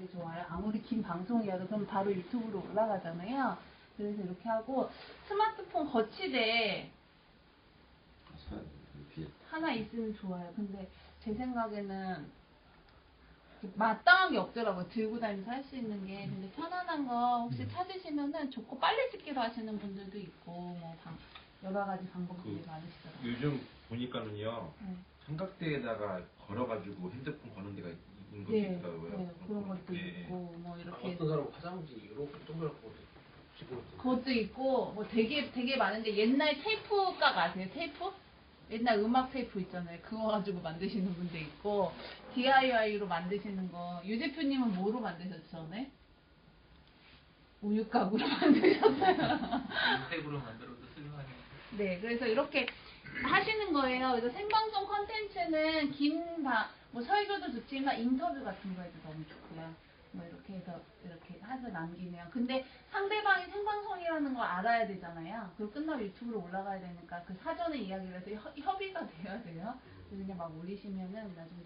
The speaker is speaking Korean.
게 좋아요. 아무리 긴 방송이어도 그럼 바로 유튜브로 올라가잖아요. 그래서 이렇게 하고 스마트폰 거치대 비 하나 있으면 좋아요. 근데 제 생각에는 마땅한 게 없더라고요. 들고 다니면서 할 수 있는 게. 근데 편안한 거 혹시 찾으시면은 좋고 빨리 찍기로 하시는 분들도 있고 뭐 방- 여러 가지 방법들이 그- 많으시더라고요. 요즘 보니까는요 네. 삼각대에다가 걸어가지고 핸드폰 거는 데가 있는 것도 네, 있더라고요. 네, 그런 것도 네. 있고 뭐 이렇게 어떤 사람 화장지 이렇게 동그랗게 집어 그것도 있고 뭐 되게 되게 많은데 옛날 테이프 각 아세요? 테이프? 옛날 음악 테이프 있잖아요. 그거 가지고 만드시는 분도 있고 DIY로 만드시는 거. 유 대표님은 뭐로 만드셨죠? 전에? 우유 가구로 만드셨어요. 인색으로 만들어도 쓸만해요. 네, 그래서 이렇게 하시는 거예요. 그래서 생방송 컨텐츠는 긴 바, 뭐 설교도 좋지만 인터뷰 같은 거 해도 너무 좋고요. 뭐 이렇게 해서 이렇게 해서 남기면. 근데 상대방이 생방송이라는 걸 알아야 되잖아요. 그리고 끝나고 유튜브로 올라가야 되니까 그 사전에 이야기를 해서 협- 협의가 돼야 돼요. 그래서 그냥 막 올리시면은 나중에